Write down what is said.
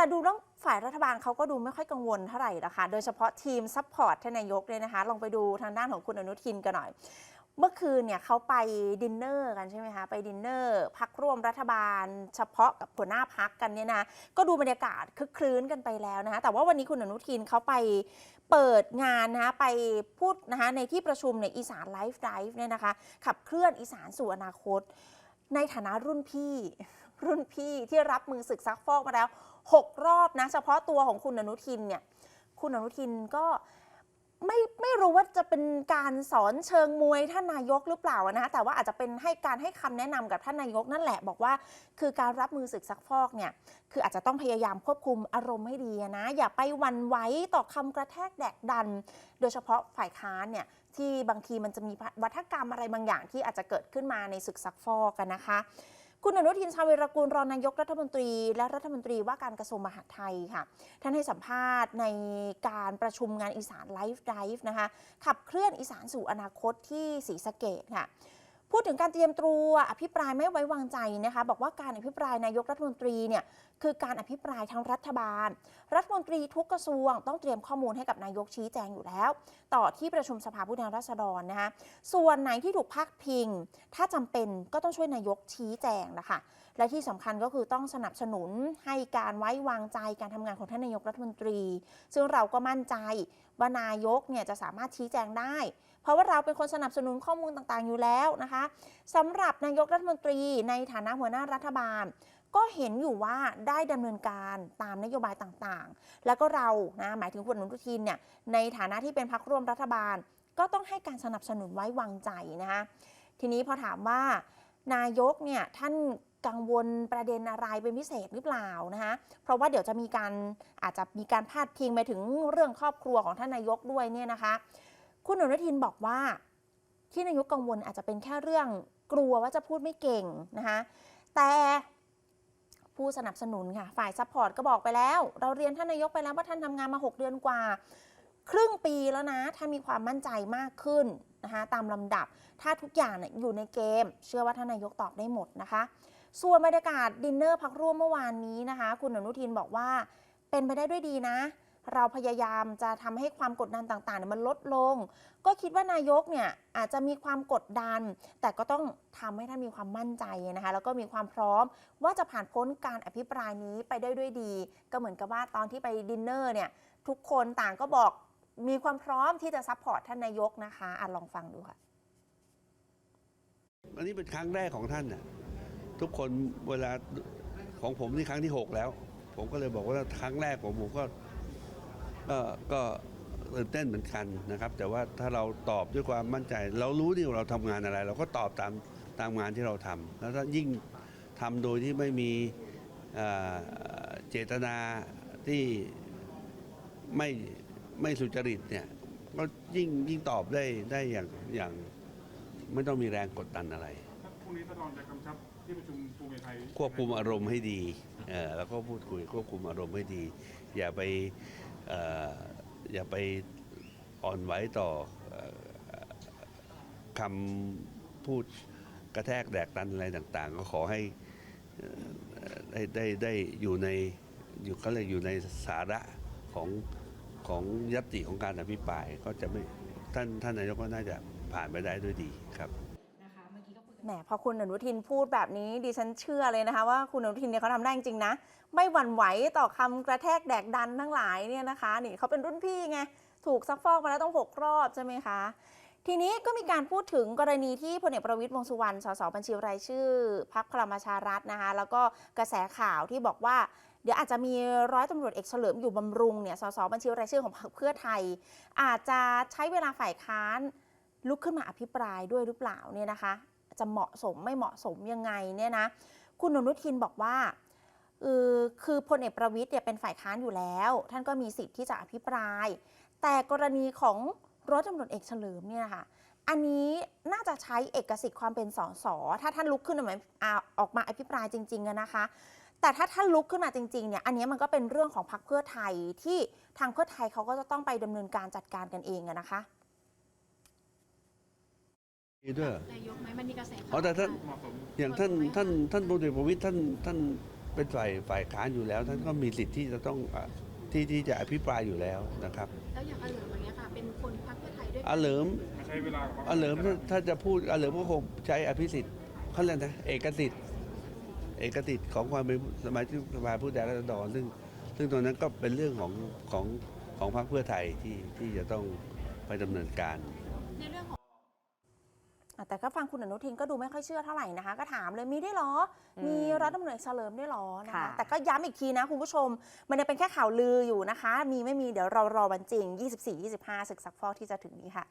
แต่ดูแล้วฝ่ายรัฐบาลเขาก็ดูไม่ค่อยกังวลเท่าไหร่นะคะ โดยเฉพาะทีมซัพพอร์ตท่านนายกเนี่ยนะคะ ลองไปดูทางด้านของคุณอนุทินกันหน่อย เมื่อคืนเนี่ยเขาไปดินเนอร์กันใช่ไหมคะ ไปดินเนอร์พักร่วมรัฐบาล เฉพาะกับหัวหน้าพักกันเนี่ยนะ ก็ดูบรรยากาศคึกครื้นกันไปแล้วนะคะ แต่ว่าวันนี้คุณอนุทินเขาไปเปิดงานนะคะไปพูดนะคะในที่ประชุมในยอีสานไลฟ์ไลฟ์เนี่ยนะคะ ขับเคลื่อนอีสานสู่อนาคต ในฐานะรุ่นพี่ รุ่นพี่ที่รับมือศึกซักฟอกมาแล้ว 6 รอบนะ เฉพาะตัวของคุณอนุทินเนี่ยคุณอนุทินก็ไม่ไม่รู้ว่าจะเป็นการสอนเชิงมวยท่านนายกหรือเปล่านะคะแต่ว่าอาจจะเป็นให้การให้คำแนะนำกับท่านนายกนั่นแหละบอกว่า คือการรับมือศึกซักฟอกเนี่ยคืออาจจะต้องพยายามควบคุมอารมณ์ให้ดีนะ อย่าไปวันไหว้ต่อคำกระแทกแดกดัน โดยเฉพาะฝ่ายค้านเนี่ยที่บางทีมันจะมีวัฒกรรมอะไรบางอย่างที่อาจจะเกิดขึ้นมาในศึกซักฟอกกันนะคะ คุณอนุทินชาญวิรกูลรองนายกรัฐมนตรี และรัฐมนตรีว่าการกระทรวงมหาดไทยค่ะ ท่านให้สัมภาษณ์ในการประชุมงานอีสานไลฟ์ไดฟ์นะคะ ขับเคลื่อนอีสานสู่อนาคตที่ศรีสะเกดค่ะ พูดถึงการเตรียมตัวอภิปรายไม่ไว้วางใจนะคะ บอกว่าการอภิปรายนายกรัฐมนตรีเนี่ยคือการอภิปรายทั้งรัฐบาล รัฐมนตรีทุกกระทรวง ต้องเตรียมข้อมูลให้กับนายกชี้แจงอยู่แล้ว ต่อที่ประชุมสภาผู้แทนราษฎรนะคะส่วนไหนที่ถูกพักพิง ถ้าจำเป็นก็ต้องช่วยนายกชี้แจงนะคะและที่สำคัญก็คือต้องสนับสนุนให้การไว้วางใจการทำงานของท่านนายกรัฐมนตรี ซึ่งเราก็มั่นใจว่านายกเนี่ยจะสามารถชี้แจงได้ ราะว่าเราเป็นคนสนับสนุนข้อมูลต่างๆอยู่แล้วนะคะสำหรับนายกรัฐมนตรีในฐานะหัวหน้ารัฐบาล ก็เห็นอยู่ว่าได้ดำเนินการตามนโยบายต่างๆ แล้วก็เรานะหมายถึงคุณอนุทินเนี่ยในฐานะที่เป็นพรรคร่วมรัฐบาล ก็ต้องให้การสนับสนุนไว้วางใจนะคะทีนี้พอถามว่านายกเนี่ยท่านกังวลประเด็นอะไรเป็นพิเศษหรือเปล่านะคะเพราะว่าเดี๋ยวจะมีการอาจจะมีการพาดพิงไปถึงเรื่องครอบครัวของท่านนายกด้วยเนี่ยนะคะ คุณอนุทินบอกว่าที่นายกกังวลอาจจะเป็นแค่เรื่องกลัวว่าจะพูดไม่เก่งนะคะแต่ผู้สนับสนุนค่ะ ฝ่ายซัพพอร์ตก็บอกไปแล้ว เราเรียนท่านนายกไปแล้วว่าท่านทำงานมา 6 เดือนกว่า ครึ่งปีแล้วนะ ถ้ามีความมั่นใจมากขึ้นนะคะตามลำดับถ้าทุกอย่างเนี่ยอยู่ในเกม เชื่อว่าท่านนายกตอบได้หมดนะคะ ส่วนบรรยากาศดินเนอร์พักร่วมเมื่อวานนี้นะคะ คุณอนุทินบอกว่าเป็นไปได้ด้วยดีนะ เราพยายามจะทำให้ความกดดันต่างๆเนี่ยมันลดลง ก็คิดว่านายกเนี่ยอาจจะมีความกดดัน แต่ก็ต้องทำให้ท่านมีความมั่นใจนะคะ แล้วก็มีความพร้อมว่าจะผ่านพ้นการอภิปรายนี้ไปได้ด้วยดี ก็เหมือนกับว่าตอนที่ไปดินเนอร์เนี่ยทุกคนต่างก็บอกมีความพร้อมที่จะซัพพอร์ตท่านนายกนะคะอะลองฟังดูค่ะ อันนี้เป็นครั้งแรกของท่านน่ะทุกคนเวลาของผมนี่ครั้งที่ 6 แล้ว ผมก็เลยบอกว่าครั้งแรกของผมก็ ก็ก็ตื่นเต้นเหมือนกันนะครับ แต่ว่าถ้าเราตอบด้วยความมั่นใจ เรารู้นี่ว่าเราทำงานอะไร เราก็ตอบตามตามงานที่เราทำแล้วถ้ายิ่งทำโดยที่ไม่มีเอ่อเจตนาที่ไม่ไม่สุจริตเนี่ยก็ยิ่งยิ่งตอบได้ได้อย่างอย่างไม่ต้องมีแรงกดดันอะไรครับพรุ่งนี้ท่านรองจะกำชับที่ประชุมภูมิใจไทยควบคุมอารมณ์ให้ดีเออแล้วก็พูดคุยควบคุมอารมณ์ให้ดี อย่าไปเอย่าไปอ่อนไหวต่ออคำพูดกระแทกแดกดันอะไรต่าง ๆ ก็ขอให้ได้ได้ได้อยู่ในอยู่เขาเรียกอยู่ในสาระของของยัตติของการอภิปรายก็จะไม่ท่านท่านนายกก็น่าจะผ่านไปได้ด้วยดีครับ แหมพอคุณอนุทินพูดแบบนี้ดิฉันเชื่อเลยนะคะว่าคุณอนุทินเนี่ยเขาทำได้จริงๆนะ ไม่หวั่นไหวต่อคำกระแทกแดกดันทั้งหลายเนี่ยนะคะนี่เขาเป็นรุ่นพี่ไงถูกซักฟอกมาแล้วต้องหกรอบใช่ไหมคะ ทีนี้ก็มีการพูดถึงกรณีที่พลเอกประวิตยวงษ์สุวรรณสสบัญชีรายชื่อพักพลังประชารัฐนะคะ แล้วก็กระแสข่าวที่บอกว่า เดี๋ยวอาจจะมีร้อยตำรวจเอกเฉลิมอยู่บำรุงเนี่ยสสบัญชีรายชื่อของพรรคเพื่อไทย อาจจะใช้เวลาฝ่ายค้านลุกขึ้นมาอภิปรายด้วยหรือเปล่าเนี่ยนะคะ จะเหมาะสมไม่เหมาะสมยังไงเนี่ยนะคุณอนุทินบอกว่าเออคือพลเอกประวิตยเนี่ยเป็นฝ่ายค้านอยู่แล้ว ท่านก็มีสิทธิ์ที่จะอภิปราย แต่กรณีของร้อยตำรวจเอกเฉลิมเนี่ยนะคะอันนี้น่าจะใช้เอกสิทธิ์ความเป็นสสถ้าท่านลุกขึ้นมาออกมาอภิปรายจริงๆนะคะ แต่ถ้าท่านลุกขึ้นมาจริงๆเนี่ยอันนี้มันก็เป็นเรื่องของพรรคเพื่อไทยที่ทางเพื่อไทยเขาก็จะต้องไปดำเนินการจัดการกันเองนะคะ มีด้วยเหรอนายกไหมมันมีกระแสข่าวอ๋อแต่ท่านเหมาะสมอย่างท่านท่านท่านพลเอกประวิตยท่านท่านเป็นฝ่ายฝ่ายค้านอยู่แล้ว ท่านก็มีสิทธิ์ที่จะต้องอะที่ที่จะอภิปรายอยู่แล้วนะครับแล้วอย่างอาเหลิมอย่างเงี้ยค่ะ เป็นคนพรรคเพื่อไทยด้วยอาเหลิมมาใช้เวลากับอาเหลิมถ้าถ้าจะพูดอาเหลิมก็คงใช้อภิสิทธิ์เขาเรียกนะเอกสิทธิ์เอกสิทธิ์ของความเป็นสมาชิกสภาผู้แทนราษฎรซึ่ง ซึ่งตรงนั้นก็เป็นเรื่องของของของพรรคเพื่อไทยที่ที่จะต้องไปดำเนินการ ในเรื่องของ อะ แต่ก็ฟังคุณอนุทินก็ดูไม่ค่อยเชื่อเท่าไหร่นะคะ ก็ถามเลยมีได้วยเหรอ มีรัฐมนตรีเฉลิมได้วยเหรอนะคะค่ะแต่ก็ย้ำอีกทีนะคุณผู้ชม มันยังเป็นแค่ข่าวลืออยู่นะคะ มีไม่มีเดี๋ยวเรารอวันจริง 24-25ศึกซักฟอกที่จะถึงนี้ค่ะ